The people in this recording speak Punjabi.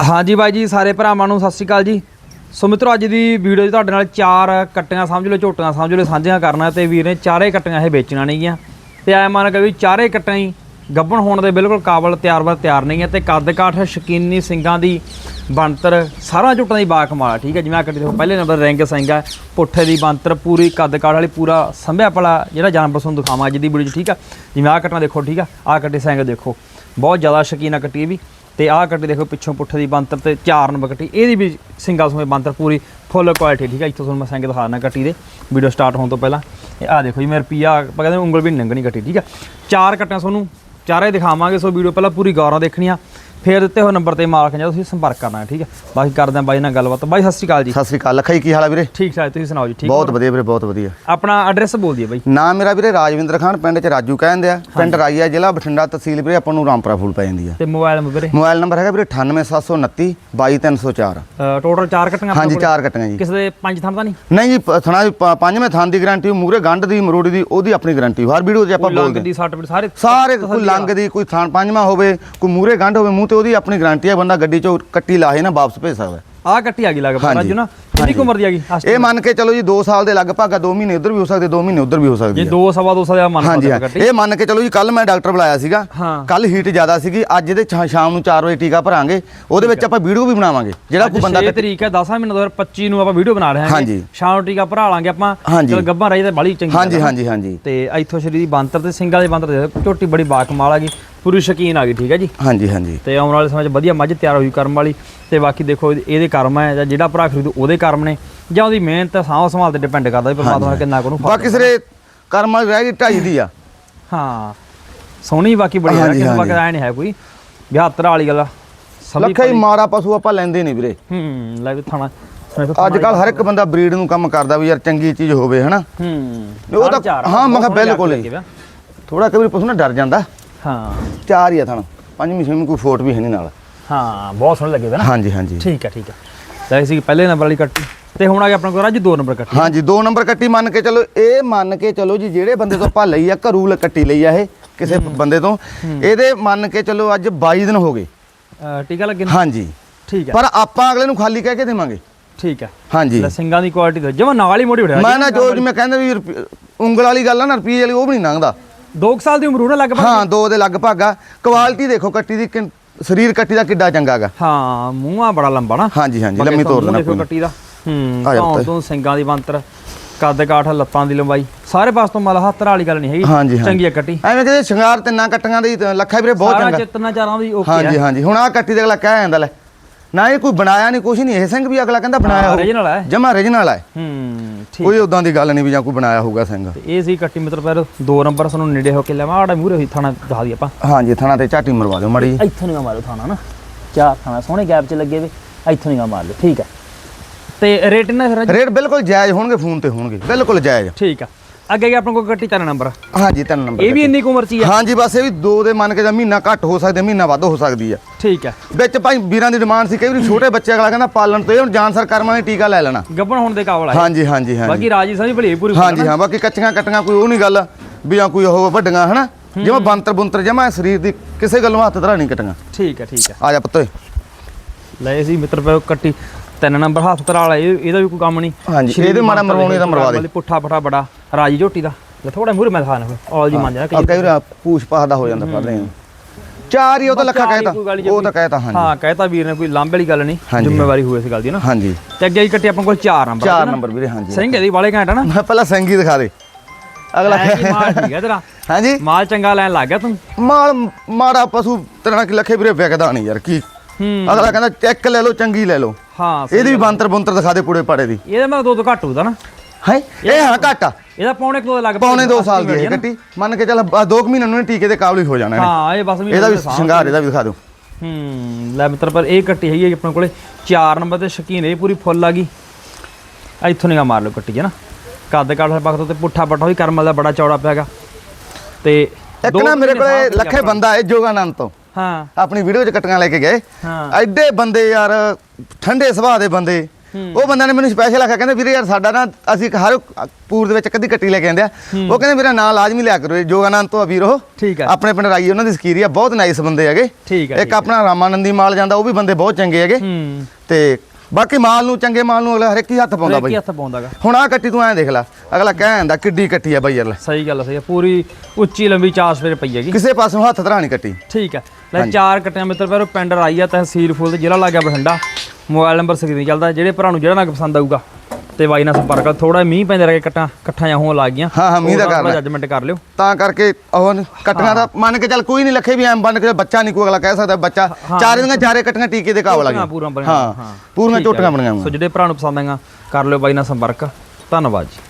ਹਾਂਜੀ ਬਾਈ ਜੀ, ਸਾਰੇ ਭਰਾਵਾਂ ਨੂੰ ਸਤਿ ਸ਼੍ਰੀ ਅਕਾਲ ਜੀ। ਸੋ ਮਿੱਤਰੋ, ਅੱਜ ਦੀ ਵੀਡੀਓ 'ਚ ਤੁਹਾਡੇ ਨਾਲ ਚਾਰ ਕੱਟੀਆਂ ਸਮਝ ਲਓ, ਝੋਟੀਆਂ ਸਮਝ ਲਓ, ਸਾਂਝੀਆਂ ਕਰਨਾ ਤੇ ਵੀਰ ਨੇ ਚਾਰੇ ਕੱਟੀਆਂ ਇਹ ਵੇਚਣਾ ਨਹੀਂਗੀਆਂ ਤੇ ਐ ਮੰਨ ਕੇ ਵੀ ਚਾਰੇ ਕੱਟੀਆਂ ਹੀ ਗੱਭਣ ਹੋਣ ਦੇ ਬਿਲਕੁਲ ਕਾਬਲ ਤਿਆਰ ਬਰ ਤਿਆਰ ਨਹੀਂ ਹੈ ਤੇ ਕੱਦ ਕਾਠ, ਸ਼ਕੀਨੀ ਸਿੰਘਾਂ ਦੀ ਬਣਤਰ ਸਾਰਾ ਝੋਟਾਂ ਦੀ ਬਾ ਕਮਾਲ ਠੀਕ ਹੈ। ਜਿਵੇਂ ਆ ਕੱਟੀ ਦੇਖੋ, ਪਹਿਲੇ ਨੰਬਰ ਰਿੰਗ ਸਿੰਘ ਹੈ, ਪੁੱਠੇ ਦੀ ਬਣਤਰ, ਪੂਰੀ ਕੱਦ ਕਾਠ ਵਾਲੀ, ਪੂਰਾ ਸੰਭਿਆ ਪਲਾ ਜਿਹੜਾ ਜਾਨਵਰ ਤੁਹਾਨੂੰ ਦਿਖਾਵਾਂ ਅੱਜ ਦੀ ਵੀਡੀਓ 'ਚ, ਠੀਕ ਆ ਜਿਵੇਂ ਆ ਕੱਟਣਾ ਦੇਖੋ, ਠੀਕ ਆ ਆ ਕੱਟੀ ਸਿੰਘ ਦੇਖੋ, ਬਹੁਤ ਜ਼ਿਆਦਾ ਸ਼ਕੀਨ ਆ ਕੱਟੀ ਵੀ। ਤੇ ਆਹ ਕੱਟੀ ਦੇਖੋ ਪਿੱਛੋਂ ਪੁੱਠੇ ਦੀ ਬੰਤਰ ਤੇ ਚਾਰ ਨੰਬਰ ਕੱਟੀ ਇਹਦੀ ਵੀ ਸਿੰਗਲ ਸਮੇਂ ਬੰਤਰ ਪੂਰੀ ਫੁੱਲ ਕੁਆਲਿਟੀ ਠੀਕ ਹੈ, ਇੱਥੋਂ ਤੁਹਾਨੂੰ ਮੈਂ ਸੰਗ ਦਿਖਾਣਾ ਕੱਟੀ ਦੇ ਵੀਡੀਓ ਸਟਾਰਟ ਹੋਣ ਤੋਂ ਪਹਿਲਾਂ। ਇਹ ਆਹ ਦੇਖੋ ਜੀ, ਮੇਰੇ ਪੀਆ ਆਪਾਂ ਕਹਿੰਦੇ ਉਂਗਲ ਵੀ ਨੀ ਲੰਘਣੀ ਕੱਟੀ ਠੀਕ ਹੈ। ਚਾਰ ਕੱਟਾਂ ਤੁਹਾਨੂੰ, ਚਾਰੇ ਦਿਖਾਵਾਂਗੇ, ਸੋ ਵੀਡੀਓ ਪਹਿਲਾਂ ਪੂਰੀ ਗੌਰਾਂ ਨਾਲ ਦੇਖਣੀ ਆ ਫੇਰ ਦਿੱਤੇ ਹੋਏ ਨੰਬਰ ਤੇ ਮਾਲਕ ਜਾਂ ਤੁਸੀਂ ਸੰਪਰਕ ਕਰਨਾ ਹੈ, ਠੀਕ ਹੈ ਬਾਕੀ ਕਰਦੇ ਆਂ ਬਾਈ ਨਾਲ ਗੱਲਬਾਤ। ਬਾਈ ਸਤਿ ਸ਼੍ਰੀ ਅਕਾਲ ਜੀ। ਸਤਿ ਸ੍ਰੀ ਅਕਾਲ। ਲਖਾਈ ਕੀ ਹਾਲ ਆ ਵੀਰੇ? ਠੀਕ ਠਾਕ ਤੁਸੀਂ ਸੁਣਾਓ ਜੀ ਠੀਕ ਬਹੁਤ ਵਧੀਆ ਵੀਰੇ ਬਹੁਤ ਵਧੀਆ। ਆਪਣਾ ਐਡਰੈਸ ਬੋਲ ਦਿਓ ਬਾਈ। ਨਾਮ ਮੇਰਾ ਵੀਰੇ ਰਾਜਵਿੰਦਰ ਖਾਨ ਪਿੰਡ ਚ ਰਾਜੂ ਕਹਿੰਦੇ ਆ। ਪਿੰਡ ਰਾਈਆ ਜ਼ਿਲ੍ਹਾ ਬਠਿੰਡਾ ਤਹਿਸੀਲ ਵੀਰੇ ਆਪਾਂ ਨੂੰ ਰਾਮਪੁਰਾ ਫੂਲ ਪੈ ਜਾਂਦੀ ਆ। ਤੇ ਮੋਬਾਈਲ ਨੰਬਰ ਵੀਰੇ? ਮੋਬਾਈਲ ਨੰਬਰ ਹੈਗਾ ਵੀਰੇ 98729 22304 ਟੋਟਲ ਚਾਰ ਕੱਟੀਆਂ ਆਪਣੇ ਹਾਂਜੀ ਕੋਲ? ਚਾਰ ਕੱਟੀਆਂ ਜੀ। ਕਿਸੇ ਦੇ ਪੰਜ ਥਾਂ ਤਾਂ ਨਹੀਂ? ਨਹੀਂ ਜੀ ਥਣਾ ਪੰਜਵੇਂ ਥਾਂ ਦੀ ਗਾਰੰਟੀ ਮੂਰੇ ਗੰਢ ਦੀ ਮਰੋੜੀ ਦੀ ਉਹਦੀ ਆਪਣੀ ਗਾਰੰਟੀ ਹਰ ਵੀਡੀਓ 'ਚ ਆਪਾਂ ਲੰਗ ਬੋਲਦੇ ਦੀ ਪੀਟ ਸਾਰੇ ਸਾਰੇ ਕੋਈ ਲੰਗ ਦੀ ਕੋਈ ਥਾਂ ਪੰਜਵਾਂ ਹੋਵੇ ਕੋਈ ਮੂਰੇ ਗੰਢ ਹੋਵੇ ਮੂੰਹ ਤੇ ਉਹਦੀ ਆਪਣੀ ਗਾਰੰਟੀ ਹੈ ਬੰਦਾ ਗੱਡੀ 'ਚੋਂ ਕੱਟੀ ਲਾਹੇ ਨਾ ਵਾਪਸ ਭੇਜ ਸਕਦਾ ਆਹ ਕੱਟੀ ਆ ਗਈ ਲਗਭਗ ਹਾਂਜੀ। ਰਾਜੂ ਨਾ? ਕਿੰਨੀ ਕੁ ਉਮਰ ਦੀ ਆ ਗਈ? ਆਹ ਇਹ ਮੰਨ ਕੇ ਚਲੋ ਜੀ 2 ਸਾਲ ਦੇ ਲਗਭਗ ਆ 2 ਮਹੀਨੇ ਉਧਰ ਵੀ ਹੋ ਸਕਦੇ 2 ਮਹੀਨੇ ਉਧਰ ਵੀ ਹੋ ਸਕਦੀ ਜੇ ਹੈ ਦੋ ਸਵਾ ਦੋ ਸੌ ਦਾ ਮੰਨ ਹਾਂਜੀ ਹਾਂ। ਕੱਟੀ। ਇਹ ਮੰਨ ਕੇ ਚਲੋ ਜੀ ਕੱਲ ਮੈਂ ਡਾਕਟਰ ਬੁਲਾਇਆ ਸੀਗਾ। ਹਾਂ। ਕੱਲ ਹੀਟ ਜ਼ਿਆਦਾ ਸੀਗੀ ਅੱਜ ਸ਼ਾ- ਸ਼ਾਮ ਨੂੰ 4 ਵਜੇ ਟੀਕਾ ਭਰਾਂਗੇ। ਉਹਦੇ ਵਿੱਚ ਆਪਾਂ ਵੀਡੀਓ ਵੀ ਬਣਾਵਾਂਗੇ ਜਿਹੜਾ ਕੋਈ ਬੰਦਾ ਬੰਦਾ ਤਰੀਕ ਹੈ 10 ਮਹੀਨੇ 2025 ਨੂੰ ਆਪਾਂ ਵੀਡੀਓ ਬਣਾ ਰਹੇ ਹਾਂ ਹਾਂਜੀ। ਸ਼ਾਮ ਨੂੰ ਟੀਕਾ ਭਰਾ ਲਾਂਗੇ ਆਪਾਂ। ਹਾਂਜੀ। ਚਲ ਗੱਭਾ ਰਹੀ ਤੇ ਬੜੀ ਚੰਗੀ ਹਾਂਜੀ ਆ। ਹਾਂਜੀ ਹਾਂਜੀ। ਤੇ ਇੱਥੋਂ ਸ਼ਰੀਰ ਦੀ ਬੰਤਰ ਤੇ ਸਿੰਘਾਂ ਦੇ ਬੰਤਰ ਦੇ ਝੋਟੀ ਬੜੀ ਬਾਕਮਾਲ ਆ ਗਈ। ਪੂਰੀ ਸ਼ਕੀਨ ਆ ਗਈ ਠੀਕ ਹੈ ਜੀ? ਹਾਂਜੀ ਹਾਂਜੀ। ਤੇ ਆਉਣ ਵਾਲੇ ਸਮੇਂ 'ਚ ਵਧੀਆ ਮੱਝ ਤਿਆਰ ਹੋਈ ਕਰਮ ਵਾਲੀ। ਤੇ ਬਾਕੀ ਦੇਖੋ ਇਹਦੇ- ਕਰਮ ਹੈ ਜਾਂ ਜਿਹੜਾ ਭਰਾ ਖਰੀਦੂ ਉਹਦੇ ਕਰਮ ਨੇ। ਜਾਂ ਉਹਦੀ ਮਿਹਨਤ ਸਾਂਭ ਸੰਭਾਲ ਤੇ ਡਿਪੈਂਡ ਕਰਦਾ ਵੀ ਪਰਮਾਤਮਾ ਕਿੰਨਾ ਕੁ ਨੂੰ ਬਾਕੀ ਸਿਰੇ ਕਰਮ ਰਹਿ ਗਈ ਢਾਈ ਦੀ ਆ। ਹਾਂ ਸੋਹਣੀ ਬਾਕੀ ਬੜੀ ਹੈ ਕਿਸੇ। ਬਾਕੀ ਐ ਨਹੀਂ ਹੈ ਕੋਈ। ਵਿਆਹਤਰ ਵਾਲੀ ਗੱਲ ਲੱਖੇ ਹੀ ਮਾੜਾ ਪਸ਼ੂ ਆਪਾਂ ਲੈਂਦੇ ਨਹੀਂ ਵੀਰੇ। ਹੂੰ ਲੈ ਵੀ ਥਾਣਾ। ਅੱਜ ਕੱਲ ਹਰ ਇੱਕ ਬੰਦਾ ਬਰੀਡ ਨੂੰ ਕੰਮ ਕਰਦਾ ਵੀ ਯਾਰ ਚੰਗੀ ਚੀਜ਼ ਹੋਵੇ ਹਨਾ। ਹੂੰ ਉਹ ਤਾਂ- ਹਾਂ, ਮੈਂ ਕਿਹਾ ਬਿਲਕੁਲ। ਥੋੜਾ ਕਈ ਵਾਰੀ ਪਸ਼ੂ ਨਾ ਡਰ ਜਾਂਦਾ। ਹਾਂ। ਚਾਰ ਹੀ ਆ ਥਣ। ਪੰਜਵੀਂ ਛੇਵੀਂ ਕੋਈ ਫੋਟ ਵੀ ਹੈ ਨਹੀਂ ਨਾਲ। ਹਾਂ ਬਹੁਤ ਸੋਹਣੇ ਲੱਗੇ ਵੇ ਨਾ। ਹਾਂਜੀ ਹਾਂਜੀ। ਠੀਕ ਹੈ ਠੀਕ ਹੈ ਲੈ ਸੀ ਪਹਿਲੇ ਨੰਬਰ ਵਾਲੀ ਕੱਟੀ। ਤੇ ਹੁਣ ਆ ਗਿਆ ਆਪਣਾ ਕੋਲ ਰਾਜੂ ਦੋ ਨੰਬਰ ਕੱਟੀ। ਹਾਂਜੀ ਦੋ ਨੰਬਰ ਕੱਟੀ ਮੰਨ ਕੇ ਚਲੋ। ਇਹ ਮੰਨ ਕੇ ਚਲੋ ਜੀ ਜਿਹੜੇ ਬੰਦੇ ਤੋਂ ਆਪਾਂ ਲਈ ਆ ਘਰੂ ਲ- ਕੱਟੀ ਲਈ ਆ ਇਹ ਕਿਸੇ ਬੰਦੇ ਤੋਂ। ਇਹਦੇ ਮੰਨ ਕੇ ਚਲੋ ਅੱਜ 22 ਦਿਨ ਹੋ ਗਏ। ਅਹ ਟੀਕਾ ਲੱਗੇ ਨੂੰ? ਹਾਂਜੀ। ਠੀਕ ਹੈ ਪਰ ਆਪਾਂ ਅਗਲੇ ਨੂੰ ਖਾਲੀ ਕਹਿ ਕੇ ਦੇਵਾਂਗੇ। ਠੀਕ ਹੈ ਹਾਂਜੀ। ਲੈ ਸਿੰਘਾਂ ਦੀ ਕੁਆਲਿਟੀ ਤੇ ਜਮਾ ਨਾਲ ਹੀ ਮੋੜੀ ਉੜਿਆ ਮੈਂ ਨਾ ਜੋ ਜਿਵੇਂ ਕਹਿੰਦੇ ਵੀ ਰੁਪਈ- ਉਂਗਲ ਵਾਲੀ ਗੱਲ ਆ ਨਾ ਰੁਪਈਏ ਵਾਲੀ ਉਹ ਵੀ ਨਹੀਂ ਲੰਘਦਾ। 2 ਸਾਲ ਦੀ ਉਮਰ ਉਹਨਾਂ ਲਗਭਗ? ਹਾਂ ਦੋ ਦੇ ਲਗਭਗ ਆ। ਕੁਆਲਿਟੀ ਦੇਖੋ ਕੱਟੀ ਦੀ ਸਰੀਰ ਕੱਟੀ ਦਾ ਕਿੱਡਾ ਚੰਗਾ ਗਾ। ਹਾਂ ਮੂੰਹਾਂ ਬੜਾ ਲੰਬਾ ਨਾ। ਹਾਂਜੀ ਹਾਂਜੀ ਲੰਮੀ ਤੋਰ ਦੇਣਾ ਕੋਈ ਕੱਟੀ ਦਾ। ਹੂੰ ਆ ਜਾ ਪੁੱਤ। ਤੋਂ ਸਿੰਘਾਂ ਦੀ ਬੰਤਰ ਕੱਦ ਕਾਠ ਲੱਤਾਂ ਦੀ ਲੰਬਾਈ। ਸਾਰੇ ਪਾਸ ਤੋਂ ਮਲ ਹੱਥ ਵਾਲੀ ਗੱਲ ਨਹੀਂ ਹੈਗੀ। ਹਾਂ ਚੰਗੀ ਆ ਕੱਟੀ। ਐਵੇਂ ਕਿ ਸ਼ਿੰਗਾਰ ਤਿੰਨਾਂ ਕੱਟੀਆਂ ਦੀ ਤਾਂ ਲੱਖਾ ਵੀਰੇ ਬਹੁਤ ਸਾਰਾ ਚੰਗਾ। ਚਿੱਤਨਾ ਚਾਰਾਂ ਦੀ ਓਕੇ ਹਾਂਜੀ ਹਾਂਜੀ। ਹੁਣ ਆ ਕੱਟੀ ਦੇ ਅਗਲਾ ਕਹਿ ਜਾਂਦਾ ਲੈ। ਨਾ ਇਹ ਕੋਈ ਬਣਾਇਆ ਨਹੀਂ ਕੁਛ ਨਹੀਂ ਇਹ ਸਿੰਘ ਵੀ ਅਗਲਾ ਕਹਿੰਦਾ ਬਣਾਇਆ ਹੋਊ। original ਹੈ ਜਮਾ origignal ਹੈ ਹੂੰ ਠੀਕ। ਕੋਈ ਉਦਾਂ ਦੀ ਗੱਲ ਨਹੀਂ ਵੀ ਜਾਂ ਕੋਈ ਬਣਾਇਆ ਹੋਊਗਾ ਸਿੰਘ। ਤੇ ਇਹ ਸੀ ਕੱਟੀ ਮਿੱਤਰ ਪਰ ਦੋ ਨੰਬਰ ਸਾਨੂੰ ਨੇੜੇ ਹੋ ਕੇ ਲੈਵਾ ਆੜਾ ਮੂਰੇ ਹੋਈ ਥਾਣਾ ਦਿਖਾ ਦੀ ਆਪਾਂ। ਹਾਂਜੀ ਥਣਾ ਤੇ ਝਾਟੀ ਮਰਵਾ ਦਿਓ ਮੜੀ ਇੱਥੋਂ ਨਿਗਾ ਮਾਰੋ ਥਾਣਾ ਨਾ। ਚਾਰ ਥਾਣਾ ਸੋਹਣੇ ਗੈਪ 'ਚ ਲੱਗੇ ਵੇ ਇੱਥੋਂ ਨਿਗਾ ਮਾਰ ਲਓ ਠੀਕ ਹੈ ਤੇ ਰੇਟ ਨਾ ਫਿਰ ਅੱਜ? ਰੇਟ ਬਿਲਕੁਲ ਜਾਇਜ਼ ਹੋਣਗੇ ਫੋਨ ਤੇ ਹੋਣਗੇ ਬਿਲਕੁਲ ਜਾਇਜ਼। ਠੀਕ ਆ। ਅੱਗੇ ਗਿਆ ਆਪਣੇ ਕੋਲ ਕੱਟੀ ਤਿੰਨ ਨੰਬਰ। ਹਾਂਜੀ ਤਿੰਨ ਨੰਬਰ ਇਹ ਵੀ ਇੰਨੀ ਕੁ ਉਮਰ 'ਚ ਹੀ ਆ? ਹਾਂਜੀ ਬਸ ਇਹ ਵੀ ਦੋ ਦੇ ਮੰਨ ਕੇ ਜਾਂ ਮਹੀਨਾ ਘੱਟ ਹੋ ਸਕਦੇ ਮਹੀਨਾ ਵੱਧ ਹੋ ਸਕਦੀ ਆ। ਠੀਕ ਹੈ ਵਿੱਚ ਭਾਈ ਵੀਰਾਂ ਦੀ ਡਿਮਾਂਡ ਸੀ ਕਈ ਵਾਰੀ ਛੋਟੇ ਬੱਚੇ ਅਗਲਾ ਕਹਿੰਦਾ ਪਾਲਣ ਤੋਂ ਇਹ ਹੁਣ ਜਾਨਸਰ ਕਰਮਾਂ ਦੀ ਟੀਕਾ ਲੈ ਲੈਣਾ। ਗੱਬਣ ਹੋਣ ਦੇ ਕਾਬਲ ਆ ਹਾਂਜੀ ਹਾਂਜੀ ਹਾਂਜੀ। ਬਾਕੀ ਰਾਜੀ ਸਾਹਿਬ ਭਲੇ ਪੂਰੀ ਹਾਂਜੀ ਹਾਂ ਬਾਕੀ ਕੱਚੀਆਂ ਕੱਟੀਆਂ ਕੋਈ ਉਹ ਨਹੀਂ ਗੱਲ ਵੀ ਜਾਂ ਕੋਈ ਉਹ ਵੱਡੀਆਂ ਹਨਾ? ਜਿਵੇਂ ਬੰਤਰ ਬੁੰਤਰ ਜਮਾ ਸਰੀਰ ਦੀ ਕਿਸੇ ਗੱਲੋਂ ਹੱਥ ਧਰਾ ਨਹੀਂ ਕੱਟੀਆਂ। ਠੀਕ ਹੈ ਠੀਕ ਹੈ ਆ ਜਾ ਪੁੱਤ ਲੈ ਸੀ ਮਿੱਤਰ ਪੈ ਕੱਟੀ ਤਿੰਨ ਨੰਬਰ ਤਰਾ ਵਾਲਾ ਇਹ ਇਹਦਾ ਵੀ ਕੋਈ ਕੰਮ ਨਹੀਂ। ਹਾਂਜੀ, ਇਹਦੇ ਮਾੜਾ ਮਰਵਾਉਣੀ ਦਾ ਮਰਵਾ ਦੇ। ਪੁੱਠਾ ਫਟਾ ਬੜਾ ਰਾਜੀ ਝੋਟੀ ਦਾ। ਲੈ ਥੋੜਾ ਮੂਰੇ ਮੈਂ ਦਿਖਾਣਾ ਆਲ ਜੀ ਮੰਨ ਜਾਣਾ ਆ ਕਈ ਵਾਰ ਪੂਛ ਪਾਹ ਦਾ ਹੋ ਜਾਂਦਾ ਪੜਦੇ ਆ। ਚਾਰ ਹੀ ਉਹ ਤਾਂ ਲੱਖਾ ਕਹਿਤਾ ਉਹ ਤਾਂ ਕਹਿਤਾ ਹਾਂਜੀ। ਹਾਂ ਕਹਿਤਾ ਵੀਰ ਨੇ ਕੋਈ ਲਾਂਬੇ ਵਾਲੀ ਗੱਲ ਨਹੀਂ ਹਾਂਜੀ। ਜ਼ਿੰਮੇਵਾਰੀ ਹੋਈ ਇਸ ਗੱਲ ਦੀ ਨਾ। ਹਾਂਜੀ। ਤੇ ਅੱਗੇ ਹੀ ਕੱਟੀ ਆਪਣੇ ਕੋਲ 4 ਨੰਬਰ ਚਾਰ ਨੰਬਰ ਵੀਰੇ ਹਾਂਜੀ। ਸਿੰਘ ਇਹਦੀ ਵਾਲੇ ਘੰਟਾ ਨਾ। ਮੈਂ ਪਹਿਲਾਂ ਸੰਗੀ ਦਿਖਾ ਦੇ। ਅਗਲਾ ਐਂ ਕਿ ਮਾਲ ਠੀਕ ਹੈ ਤੇਰਾ। ਹਾਂਜੀ। ਮਾਲ ਚੰਗਾ ਲੈਣ ਲੱਗ ਗਿਆ ਤੂੰ। ਮਾਲ ਮਾੜਾ ਪਸ਼ੂ ਤੇਰਾ ਕਿ ਲੱਖੇ ਵੀਰੇ ਵਿਕਦਾ ਨਹੀਂ ਯਾਰ ਕੀ? ਹੂੰ। ਅਗਲਾ ਕਹਿੰਦਾ ਚੈੱਕ ਲੈ ਲਓ ਚੰਗੀ ਲੈ ਲਓ। ਹਾਂ ਇਹਦੀ ਵੀ ਬੰਤਰ ਬੁੰਤਰ ਦਿਖਾ ਦੇ ਪੂੜੇ ਪਾੜੇ ਦੀ। ਇਹਦਾ ਮੈਂ ਦੋ ਤੋਂ ਘੱਟ ਹੋਦਾ ਨਾ। ਹੈ? ਇਹ ਹਾਂ ਘੱਟ ਆ। ਇਹਦਾ ਪੌਣੇ ਕਿਲੋ ਲੱਗ ਪੌਣੇ 2 ਸਾਲ ਦੀ ਹੈ ਕੱਟੀ ਮੰਨ ਕੇ ਚੱਲ 2 ਮਹੀਨੇ ਨੂੰ ਟੀਕੇ ਦੇ ਕਾਬਲ ਹੀ ਹੋ ਜਾਣਾ। ਹਾਂ ਇਹ ਬਸ ਇਹਦਾ ਵੀ ਸ਼ਿੰਗਾਰ ਇਹਦਾ ਵੀ ਦਿਖਾ ਦਿਓ। ਹੂੰ ਲੈ ਮਿੱਤਰ ਪਰ ਇਹ ਕੱਟੀ ਹੈਗੀ ਆਪਣੇ ਕੋਲੇ। 4 ਨੰਬਰ ਤੇ ਸ਼ਕੀਨ ਇਹ ਪੂਰੀ ਫੁੱਲ ਆ ਗਈ। ਆ ਇੱਥੋਂ ਨਿਗਾ ਮਾਰ ਲਓ ਕੱਟੀ ਹੈ ਨਾ। ਕੱਦ ਕਾਠ ਪਖਤ ਤੇ ਪੁੱਠਾ ਪੱਠਾ ਵੀ ਕਰਮਲ ਦਾ ਬੜਾ ਚੌੜਾ ਪਿਆਗਾ ਤੇ ਇੱਕ ਨਾ ਮੇਰੇ ਕੋਲੇ ਲੱਖੇ ਬੰਦਾ ਹੈ ਜੋਗਾਨੰਦ ਤੋਂ। ਹਾਂ। ਆਪਣੀ ਵੀਡੀਓ 'ਚ ਕਟੀਆਂ ਲੈ ਕੇ ਗਏ। ਹਾਂ। ਐਡੇ ਬੰਦੇ ਯਾਰ ਠੰਡੇ ਸੁਭਾਅ ਦੇ ਬੰਦੇ। ਉਹ ਬੰਦਾ ਨੇ ਮੈਨੂੰ ਸਪੈਸ਼ਲ ਆਖਿਆ ਕਹਿੰਦਾ ਵੀਰੇ ਯਾਰ ਸਾਡਾ ਨਾ ਅਸੀਂ ਹਰ ਪੂਰ ਦੇ ਵਿੱਚ ਕਦੀ ਕੱਟੀ ਲੈ ਕੇ ਆਂਦੇ ਆ। ਉਹ ਕਹਿੰਦੇ ਮੇਰਾ ਨਾਂ ਲਾਜ਼ਮੀ ਲਿਆ ਕਰੋ ਜੋਗਾਨੰਦ ਤੋਂ ਆ ਵੀਰ ਉਹ। ਠੀਕ ਹੈ ਆਪਣੇ ਪਿੰਡ ਰਾਈ ਉਹਨਾਂ ਦੀ ਸਕੀਰੀ ਆ ਬਹੁਤ ਨਾਈਸ ਬੰਦੇ ਹੈਗੇ। ਠੀਕ ਹੈ ਇੱਕ ਆਪਣਾ ਰਾਮਾਨੰਦੀ ਮਾਲ ਜਾਂਦਾ ਉਹ ਵੀ ਬੰਦੇ ਬਹੁਤ ਚੰਗੇ ਹੈਗੇ। ਹੂੰ। ਤੇ ਬਾਕੀ ਮਾਲ ਨੂੰ ਚੰਗੇ ਮਾਲ ਨੂੰ ਅਗਲਾ ਹਰ ਇੱਕ ਹੀ ਹੱਥ ਪਾਉਂਦਾ ਕੀ ਬਾਈ। ਹੱਥ ਪਾਉਂਦਾਗਾ ਹੁਣ ਆ ਕੱਟੀ ਤੂੰ ਐਂ ਦੇਖ ਲੈ ਅਗਲਾ ਕਹਿੰਦਾ ਕਿੱਡੀ ਕੱਟੀ ਆ ਬਾਈ ਯਾਰ ਲੈ ਸਹੀ ਗੱਲ ਆ, ਸਹੀ ਆ। ਪੂਰੀ ਉੱਚੀ ਲੰਬੀ ਚਾਸ ਫਿਰ ਪਈ ਹੈਗੀ। ਕਿਸੇ ਪਾਸੋਂ ਹੱਥ ਧਰਾ ਨਹੀਂ ਕੱਟੀ। ਠੀਕ ਹੈ ਲੈ ਚਾਰ ਕੱਟਿਆਂ ਮਿੱਤਰ ਪਰ ਪਿੰਡ ਰਾਈਆ ਤਹਿਸੀਲ ਫੂਲ ਤੇ ਜ਼ਿਲ੍ਹਾ ਲੱਗਿਆ ਬਠਿੰਡਾ। ਮੋਬਾਈਲ ਨੰਬਰ ਸਕਰੀਨ ਚੱਲਦਾ ਜਿਹੜੇ ਭਰਾ ਨੂੰ ਜਿਹੜਾ ਨਾ ਪਸੰਦ ਆਊਗਾ। ਤੇ ਬਾਈ ਨਾਲ ਸੰਪਰਕ ਕਰ ਥੋੜਾ ਮੀਂਹ ਪੈਂਦੇ ਰਹੇ ਕੱਟਾਂ ਇਕੱਠਾਂ ਜਾਂ ਹੋਣ ਲੱਗ ਗਈਆਂ। ਹਾਂ, ਹਾਂ, ਮੀਂਹ ਦਾ ਕਾਰਨ ਹੈ। ਜੱਜਮੈਂਟ ਕਰ ਲਿਓ। ਤਾਂ ਕਰਕੇ ਉਹ ਕੱਟੀਆਂ ਦਾ ਮੰਨ ਕੇ ਚੱਲ ਕੋਈ ਨਹੀਂ ਲੱਖੇ ਵੀ ਐਂ ਬੰਨ ਕੇ ਬੱਚਾ ਨਹੀਂ ਕੋਈ ਅਗਲਾ ਕਹਿ ਸਕਦਾ ਬੱਚਾ। ਚਾਰੇ ਦੀਆਂ ਚਾਰੇ ਕੱਟੀਆਂ ਟੀਕੇ ਦੇ ਕਾਬਲ ਆ ਗਈਆਂ। ਪੂਰੀਆਂ ਬਣੀਆਂ। ਹਾਂ ਹਾਂ। ਪੂਰੀਆਂ ਠੀਕ ਹੈ। ਝੋਟੀਆਂ ਬਣੀਆਂ ਸੋ ਜਿਹੜੇ ਭਰਾ ਨੂੰ ਪਸੰਦ ਆਏਗਾ ਕਰ ਲਿਓ ਬਾਈ ਨਾਲ ਸੰਪਰਕ। ਧੰਨਵਾਦ ਜੀ।